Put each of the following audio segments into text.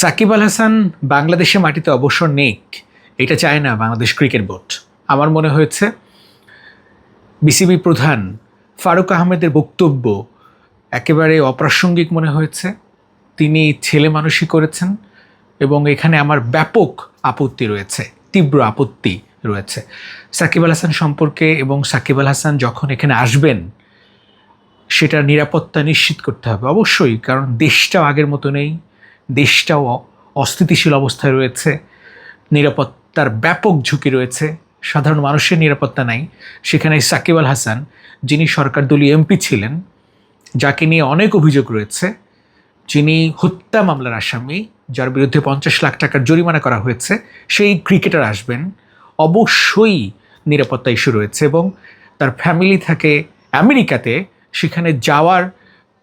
সাকিব আল হাসান বাংলাদেশের মাটিতে অবসর নেক এটা চায় না বাংলাদেশ ক্রিকেট বোর্ড। আমার মনে হয়েছে, বিসিবি প্রধান ফারুক আহমেদের বক্তব্য একেবারে অপ্রাসঙ্গিক মনে হয়েছে। তিনি ছেলে মানুষই করেছেন এবং এখানে আমার ব্যাপক আপত্তি রয়েছে, তীব্র আপত্তি রয়েছে। সাকিব আল হাসান সম্পর্কে এবং সাকিব আল হাসান যখন এখানে আসবেন, সেটার নিরাপত্তা নিশ্চিত করতে হবে অবশ্যই, কারণ দেশটাও আগের মতো নেই। দেশটাও অস্থিতিশীল অবস্থায় রয়েছে, নিরাপত্তার ব্যাপক ঝুঁকি রয়েছে, সাধারণ মানুষের নিরাপত্তা নাই। সেখানে সাকিব আল হাসান, যিনি সরকার দলীয় এমপি ছিলেন, যাকে নিয়ে অনেক অভিযোগ রয়েছে। যিনি হত্যা মামলার আসামি, যার বিরুদ্ধে পঞ্চাশ লাখ টাকার জরিমানা করা হয়েছে, সেই ক্রিকেটার আসবেন। অবশ্যই নিরাপত্তা ইস্যু রয়েছে এবং তার ফ্যামিলি থাকে আমেরিকাতে, সেখানে যাওয়ার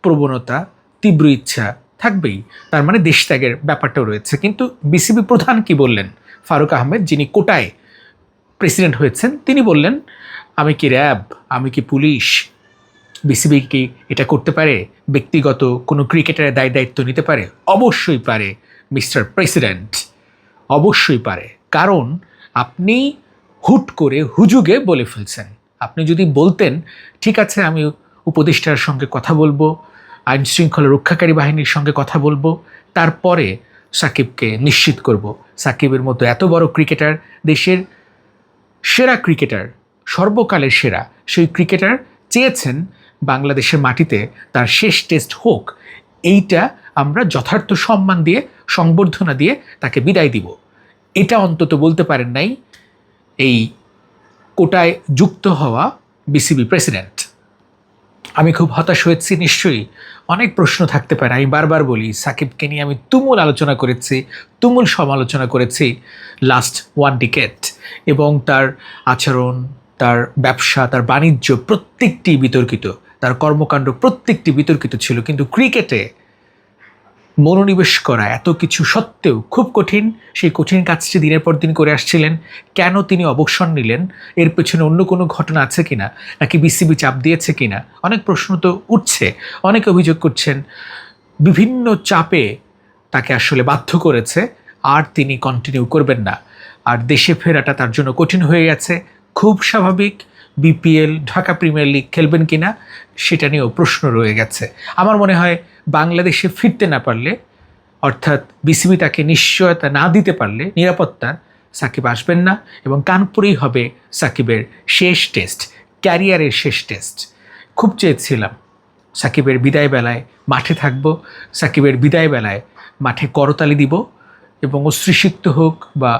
প্রবণতা, তীব্র ইচ্ছা থাকবেই। তার মানে দেশত্যাগের ব্যাপারটাও রয়েছে। কিন্তু বিসিবি প্রধান কি বললেন? ফারুক আহমেদ, যিনি কোটায় প্রেসিডেন্ট হয়েছেন, তিনি বললেন, আমি কি র্যাব? আমি কি পুলিশ? বিসিবি কি এটা করতে পারে? ব্যক্তিগত কোনো ক্রিকেটারের দায় দায়িত্ব নিতে পারে? অবশ্যই পারে, মিস্টার প্রেসিডেন্ট। অবশ্যই পারে। কারণ আপনি হুট করে হুজুগে বলে ফেলছেন। আপনি যদি বলতেন, ঠিক আছে, আমি উপদেষ্টার সঙ্গে কথা বলব আইন শৃঙ্খলা রক্ষাকারী বাহিনীর সঙ্গে কথা বলব। তারপরে সাকিবকে নিশ্চিত করব। সাকিবের মতো এত বড় ক্রিকেটার, দেশের সেরা ক্রিকেটার, সর্বকালের সেরা, সেই ক্রিকেটার চেয়েছেন বাংলাদেশের মাটিতে তার শেষ টেস্ট হোক। এইটা আমরা যথার্থ সম্মান দিয়ে, সংবর্ধনা দিয়ে তাকে বিদায় দিব। এটা অন্তত বলতে পারেন নাই এই কোটায় যুক্ত হওয়া বিসিবি প্রেসিডেন্ট। আমি খুব হতাশ হয়েছি, নিশ্চয়ই। অনেক প্রশ্ন থাকতে পারে, আমি বারবার বলি, সাকিবকে নিয়ে আমি তুমুল আলোচনা করেছি, তুমুল সমালোচনা করেছি লাস্ট ওয়ান ডিকেট এবং তার আচরণ, তার ব্যবসা, তার বাণিজ্য প্রত্যেকটি বিতর্কিত, তার কর্মকাণ্ড প্রত্যেকটি বিতর্কিত ছিল, কিন্তু ক্রিকেটে মনোনিবেশ করা এত কিছু সত্ত্বেও খুব কঠিন। সেই কঠিন কাজটি দিনের পর দিন করে আসছিলেন। কেন তিনি অবসর নিলেন? এর পেছনে অন্য কোনো ঘটনা আছে কিনা? নাকি বিসিবি চাপ দিয়েছে কিনা? অনেক প্রশ্ন তো উঠছে। অনেকে অভিযোগ করছেন। বিভিন্ন চাপে তাকে আসলে বাধ্য করেছে। আর তিনি কন্টিনিউ করবেন না। আর দেশে ফেরাটা তার জন্য কঠিন হয়ে গেছে। খুব স্বাভাবিক। বিপিএল ঢাকা প্রিমিয়ার লিগ খেলবেন কিনা, সেটা নিয়েও প্রশ্ন রয়ে গেছে। আমার মনে হয় বাংলাদেশে ফিরতে না পারলে, অর্থাৎ বিসিবি তাকে নিশ্চয়তা না দিতে পারলে নিরাপত্তার সাকিব আসবেন না এবং কানপুরেই হবে সাকিবের শেষ টেস্ট, ক্যারিয়ারের শেষ টেস্ট। খুব চেয়েছিলাম সাকিবের বিদায় বেলায় মাঠে থাকব, সাকিবের বিদায় বেলায় মাঠে করতালি দিব এবং অশ্রুসিক্ত হোক বা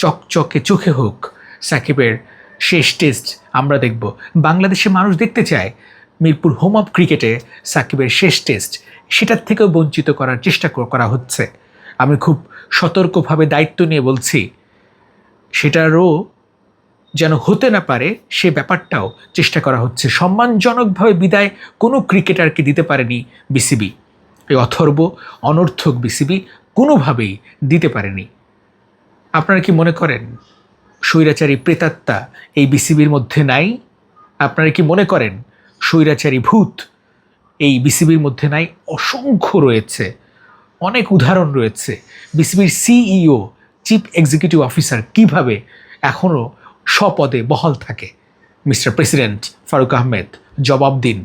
চকচকে চোখে হোক, সাকিবের শেষ টেস্ট আমরা দেখব। বাংলাদেশের মানুষ দেখতে চায় মিরপুর হোম অফ ক্রিকেটে সাকিবের শেষ টেস্ট। সেটার থেকেও বঞ্চিত করার চেষ্টা করা হচ্ছে। আমি খুব সতর্কভাবে দায়িত্ব নিয়ে বলছি, সেটারও যেন হতে না পারে সে ব্যাপারটাও চেষ্টা করা হচ্ছে। সম্মানজনকভাবে বিদায় কোনো ক্রিকেটারকে দিতে পারেনি বিসিবি। এই অথর্ব, অনর্থক বিসিবি কোনোভাবেই দিতে পারেনি। আপনারা কি মনে করেন? স্বৈরাচারী প্রেতাত্মা এই বিসিবির মধ্যে নাই। আপনারা কি মনে করেন স্বৈরাচারী ভূত এই বিসিবির মধ্যে নাই? অসংখ্য রয়েছে। অনেক উদাহরণ রয়েছে। বিসিবির সিইও, চিফ এক্সিকিউটিভ অফিসার কীভাবে এখনও স্বপদে বহাল থাকে? মিস্টার প্রেসিডেন্ট ফারুক আহমেদ, জবাব দিন।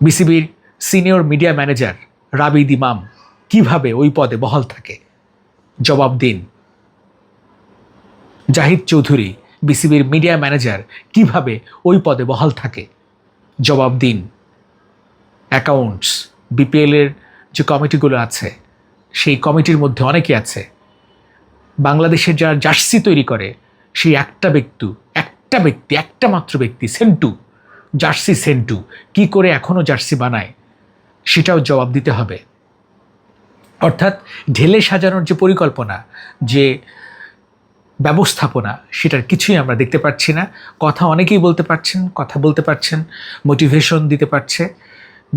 বিসিবির সিনিয়র মিডিয়া ম্যানেজার রাবিদ ইমাম কীভাবে ওই পদে বহাল থাকে? জবাব দিন। জাহিদ চৌধুরী, বিসিবির মিডিয়া ম্যানেজার, কীভাবে ওই পদে বহাল থাকে? জবাব দিন। অ্যাকাউন্টস বিপিএলের যে কমিটিগুলো আছে, সেই কমিটির মধ্যে অনেকে আছে। বাংলাদেশের যারা জার্সি তৈরি করে, সেই একটা ব্যক্তি একটা ব্যক্তি, একটা মাত্র ব্যক্তি সেন্টু। জার্সি সেন্টু, কি করে এখনও জার্সি বানায়? সেটাও জবাব দিতে হবে। অর্থাৎ ঢেলে সাজানোর যে পরিকল্পনা, যে ব্যবস্থাপনা, সেটার কিছুই আমরা দেখতে পাচ্ছি না। কথা অনেকেই বলতে পারছেন, কথা বলতে পারছেন মোটিভেশন দিতে পারছে।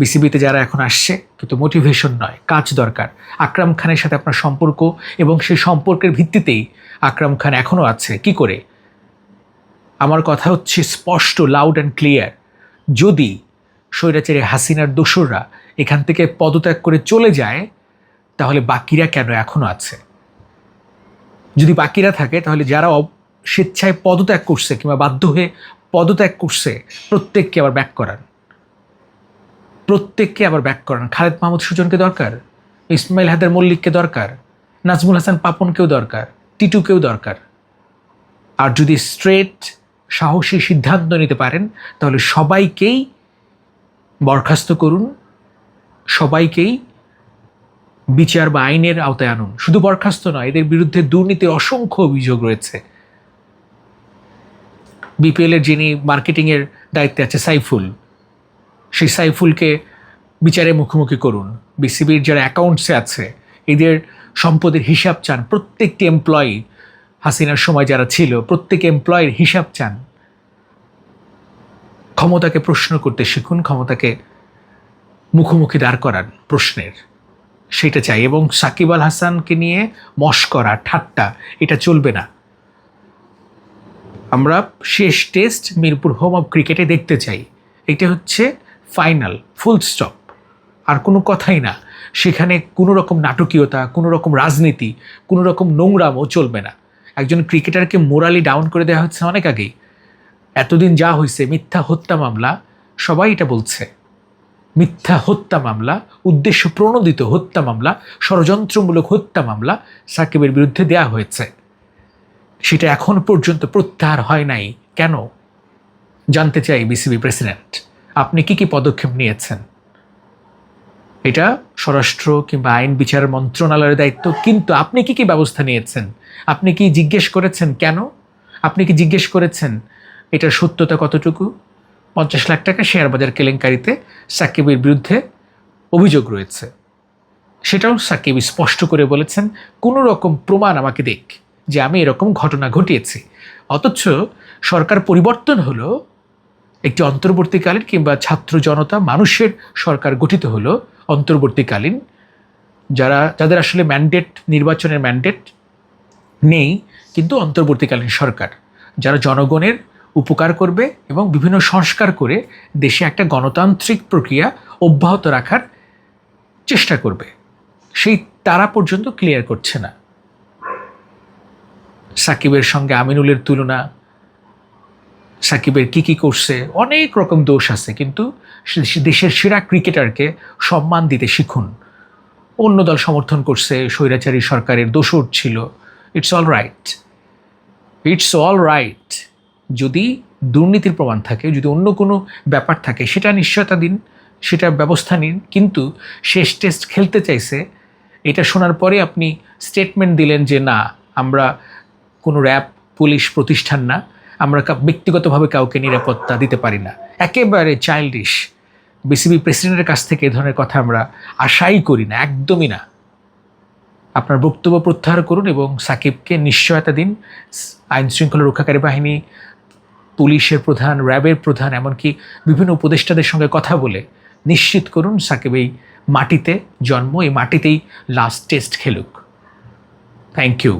বিসিবিতে যারা এখন আসছে, কিন্তু মোটিভেশন নয়, কাজ দরকার। আকরাম খানের সাথে আপনার সম্পর্ক এবং সেই সম্পর্কের ভিত্তিতেই আকরাম খান এখনও আছে। কি করে? আমার কথা হচ্ছে স্পষ্ট লাউড অ্যান্ড ক্লিয়ার যদি স্বৈরাচারী হাসিনার দোসররা এখান থেকে পদত্যাগ করে চলে যায়, তাহলে বাকিরা কেন এখনও আছে? যদি বাকিরা থাকে, তাহলে যারা স্বেচ্ছায় পদত্যাগ করছে কিংবা বাধ্য হয়ে পদত্যাগ করছে, প্রত্যেককে আবার ব্যাক করান। প্রত্যেককে আবার ব্যাক করান। খালেদ মাহমুদ সুজনকে দরকার, ইসমাইল হায়দার মল্লিককে দরকার, নাজমুল হাসান পাপনকেও দরকার, টিটুকেও দরকার। আর যদি স্ট্রেট সাহসী সিদ্ধান্ত নিতে পারেন, তাহলে সবাইকেই বরখাস্ত করুন, সবাইকেই বিচার বা আইনের আওতায় আনুন। শুধু বরখাস্ত নয়, এদের বিরুদ্ধে দুর্নীতির অসংখ্য অভিযোগ রয়েছে। বিপিএলের যিনি মার্কেটিংয়ের দায়িত্বে আছে, সাইফুল, সেই সাইফুলকে বিচারে মুখোমুখি করুন। বিসিবির যারা অ্যাকাউন্টসে আছে, এদের সম্পদের হিসাব চান। প্রত্যেকটি এমপ্লয়ি হাসিনার সময় যারা ছিল, প্রত্যেক এমপ্লয়ের হিসাব চান। ক্ষমতাকে প্রশ্ন করতে শিখুন, ক্ষমতাকে মুখোমুখি দাঁড় করান প্রশ্নের। সেটা চাই। এবং সাকিব আল হাসানকে নিয়ে মস্করা, ঠাট্টা, এটা চলবে না। আমরা শেষ টেস্ট মিরপুর হোম অফ ক্রিকেটে দেখতে চাই। এটা হচ্ছে ফাইনাল, ফুল স্টপ। আর কোনো কথাই না। সেখানে কোনো রকম নাটকীয়তা, কোনো রকম রাজনীতি, কোনো রকম নোংরামও চলবে না। একজন ক্রিকেটারকে মোরালি ডাউন করে দেওয়া হচ্ছে অনেক আগেই। এতদিন যা হয়েছে মিথ্যা হত্যা মামলা, সবাই এটা বলছে। মিথ্যা হত্যা মামলা, উদ্দেশ্য প্রণোদিত হত্যা মামলা, ষড়যন্ত্রমূলক হত্যা মামলা সাকিবের বিরুদ্ধে দেয়া হয়েছে। সেটা এখন পর্যন্ত প্রত্যাহার হয় নাই। কেন? জানতে চাই বিসিবি প্রেসিডেন্ট, আপনি কি কি পদক্ষেপ নিয়েছেন? এটা স্বরাষ্ট্র কিংবা আইন বিচার মন্ত্রণালয়ের দায়িত্ব, কিন্তু আপনি কি কি ব্যবস্থা নিয়েছেন? আপনি কি জিজ্ঞেস করেছেন কেন? আপনি কি জিজ্ঞেস করেছেন এটার সত্যতা কতটুকু? পঞ্চাশ লাখ টাকা শেয়ার বাজার কেলেঙ্কারিতে সাকিবের বিরুদ্ধে অভিযোগ রয়েছে। সেটাও সাকিব স্পষ্ট করে বলেছেন, কোনো রকম প্রমাণ আমাকে দেখ যে আমি এরকম ঘটনা ঘটিয়েছি। অথচ সরকার পরিবর্তন হলো, একটি অন্তর্বর্তীকালীন কিংবা ছাত্র জনতা, মানুষের সরকার গঠিত হলো অন্তর্বর্তীকালীন। যারা, যাদের আসলে ম্যান্ডেট নির্বাচনের ম্যান্ডেট নেই, কিন্তু অন্তর্বর্তীকালীন সরকার। যারা জনগণের উপকার করবে এবং বিভিন্ন সংস্কার করে দেশে একটা গণতান্ত্রিক প্রক্রিয়া অব্যাহত রাখার চেষ্টা করবে। সেই তারা পর্যন্ত ক্লিয়ার করছে না। সাকিবের সঙ্গে আমিনুলের তুলনা, সাকিবের কি কি করছে, অনেক রকম দোষ আছে, কিন্তু দেশের সেরা ক্রিকেটারকে সম্মান দিতে শিখুন। অন্য দল সমর্থন করছে, স্বৈরাচারী সরকারের দোষর ছিল। It's all right it's all right যদি দুর্নীতির প্রমাণ থাকে, যদি অন্য কোনো ব্যাপার থাকে, সেটা নিশ্চয়তা দিন সেটা ব্যবস্থা নিন কিন্তু শেষ টেস্ট খেলতে চাইছে, এটা শোনার পরে আপনি স্টেটমেন্ট দিলেন যে না, আমরা কোনো র্যাব পুলিশ প্রতিষ্ঠান না, আমরা ব্যক্তিগতভাবে কাউকে নিরাপত্তা দিতে পারি না। একেবারে চাইল্ডিশ বিসিবি প্রেসিডেন্টের কাছ থেকে এ ধরনের কথা আমরা আশাই করি না, একদমই না। আপনার বক্তব্য প্রত্যাহার করুন এবং সাকিবকে নিশ্চয়তা দিন আইন শৃঙ্খলা রক্ষাকারী বাহিনী পুলিশের প্রধান, র্যাবের প্রধান, এমনকি বিভিন্ন উপদেষ্টাদের সঙ্গে কথা বলে নিশ্চিত করুন সাকিব এই মাটিতে জন্ম, এই মাটিতেই লাস্ট টেস্ট খেলুক। Thank you